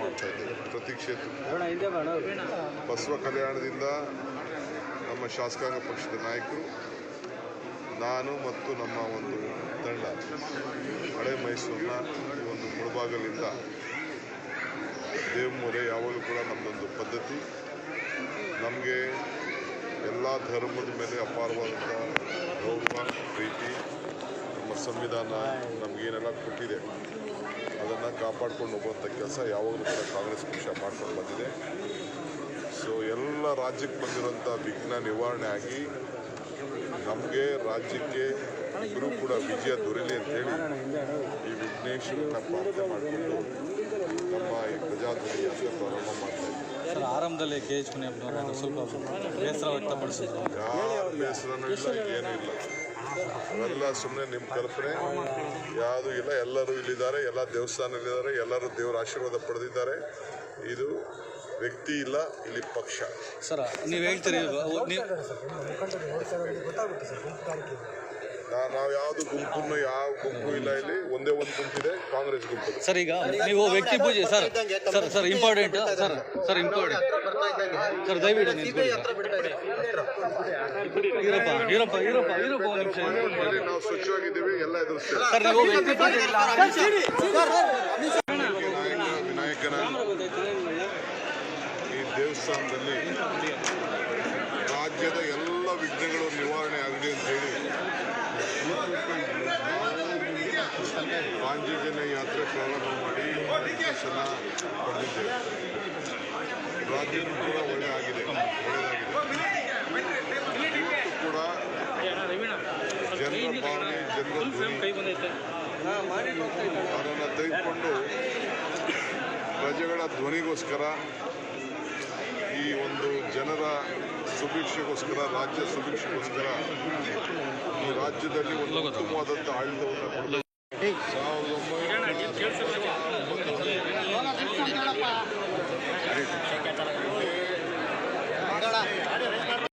ಮಾಡ್ತಾ ಇದ್ದೇವೆ ಪ್ರತಿ ಕ್ಷೇತ್ರ ಬಸವ ಕಲ್ಯಾಣದಿಂದ ನಮ್ಮ ಶಾಸಕಾಂಗ ಪಕ್ಷದ ನಾಯಕರು ನಾನು ಮತ್ತು ನಮ್ಮ ಒಂದು ತಂಡ ಹಳೆ ಮೈಸೂರಿನ ಈ ಒಂದು ಮುಳಬಾಗಲಿಂದ ದೇವಮೂಲೆ ಯಾವಾಗಲೂ ಕೂಡ ನಮ್ಮದೊಂದು ಪದ್ಧತಿ. ನಮಗೆ ಎಲ್ಲ ಧರ್ಮದ ಮೇಲೆ ಅಪಾರವಾದಂಥ ಸಂವಿಧಾನ ನಮಗೇನೆಲ್ಲ ಕೊಟ್ಟಿದೆ. ಅದನ್ನು ಕಾಪಾಡ್ಕೊಂಡು ಹೋಗುವಂಥ ಕೆಲಸ ಯಾವಾಗಲೂ ಕೂಡ ಕಾಂಗ್ರೆಸ್ ಪಕ್ಷ ಮಾಡ್ಕೊಂಡು ಬಂದಿದೆ. ಸೊ ಎಲ್ಲ ರಾಜ್ಯಕ್ಕೆ ಬಂದಿರುವಂಥ ವಿಘ್ನ ನಿವಾರಣೆ ಆಗಿ ನಮಗೆ ರಾಜ್ಯಕ್ಕೆ ಇಬ್ಬರೂ ಕೂಡ ವಿಜಯ ದೊರೆಯಲಿ ಅಂತೇಳಿ ಈ ವಿಘ್ನೇಶ್ವರನ ಪ್ರಾರ್ಥನೆ ಮಾಡಿಕೊಂಡು ನಮ್ಮ ಈ ಪ್ರಜಾಧ್ವನಿ ಯಾತ್ರೆ ಪ್ರಾರಂಭ ಸರ್ ಆರಂಭದಲ್ಲಿ ಕೆ ಎಚ್ ಮುನಿಯಪ್ಪನವರು ಸ್ವಲ್ಪ ಬೇಸರ ವ್ಯಕ್ತಪಡಿಸಿದ್ರು. ಯಾವ ಬೇಸರನೂ ಇಲ್ಲ ಏನೂ ಇಲ್ಲ. ಅವೆಲ್ಲ ಸುಮ್ಮನೆ ನಿಮ್ಮ ಕಲ್ಪನೆ. ಯಾವುದೂ ಇಲ್ಲ ಎಲ್ಲರೂ ಇಲ್ಲಿದ್ದಾರೆ ಎಲ್ಲ ದೇವಸ್ಥಾನದಲ್ಲಿದ್ದಾರೆ ಎಲ್ಲರೂ ದೇವರ ಆಶೀರ್ವಾದ ಪಡೆದಿದ್ದಾರೆ. ಇದು ವ್ಯಕ್ತಿ ಇಲ್ಲ ಇಲ್ಲಿ ಪಕ್ಷ. ಸರ್ ನೀವು ಹೇಳ್ತೀರಿ ನೀವು ಯಾವ್ದು ಗುಂಪನ್ನು ಯಾವ ಗುಂಪು ಇಲ್ಲ ಇಲ್ಲಿ. ಒಂದೇ ಒಂದು ಗುಂಪಿದೆ ಕಾಂಗ್ರೆಸ್ ಗುಂಪು ಸರ್ ಈಗ ನೀವು ವ್ಯಕ್ತಿ ಪೂಜೆ sir sir sir important sir sir important sir ದಯವಿಟ್ಟು ಇರಪ್ಪ ಇರಪ್ಪ ಒಂದು ನಿಮಿಷ. ನಾವು ಸ್ವಚ್ಛವಾಗಿದ್ದೀವಿ ಎಲ್ಲ ಎದುರಿಸ್ತೇವೆ. ಸರ್ ನೀವು ವ್ಯಕ್ತಿ ಪೂಜೆ ವಿನಾಯಕ ವಿನಾಯಕನ ಈ ದೇವಸ್ಥಾನದಲ್ಲಿ ರಾಜ್ಯದ ಎಲ್ಲ ವಿಘ್ನಗಳು ನಿವಾರಣೆ ಆಗಲಿ ಅಂತ ಹೇಳಿ ಪಾಂಚಜನ್ಯ ಯಾತ್ರೆ ಪ್ರಾರಂಭ ಮಾಡಿ ದರ್ಶನ ಪಡೆದಿದ್ದೇವೆ ರಾಜ್ಯನೂ ಕೂಡ ಒಳ್ಳೆ ಆಗಿದೆ ಒಳ್ಳೆಯದಾಗಿದೆ ಇವತ್ತು ಕೂಡ ಜನರ ಭಾವನೆ ಜನರ ಅದನ್ನು ತೆಗೆದುಕೊಂಡು ಪ್ರಜೆಗಳ ಧ್ವನಿಗೋಸ್ಕರ ಈ ಒಂದು ಜನರ ಸುಭಿಕ್ಷೆಗೋಸ್ಕರ, ರಾಜ್ಯ ಸುಭಿಕ್ಷೆಗೋಸ್ಕರ ಈ ರಾಜ್ಯದಲ್ಲಿ ಒಂದು ಉತ್ತಮವಾದಂಥ ಆಡಳಿತವನ್ನು eight.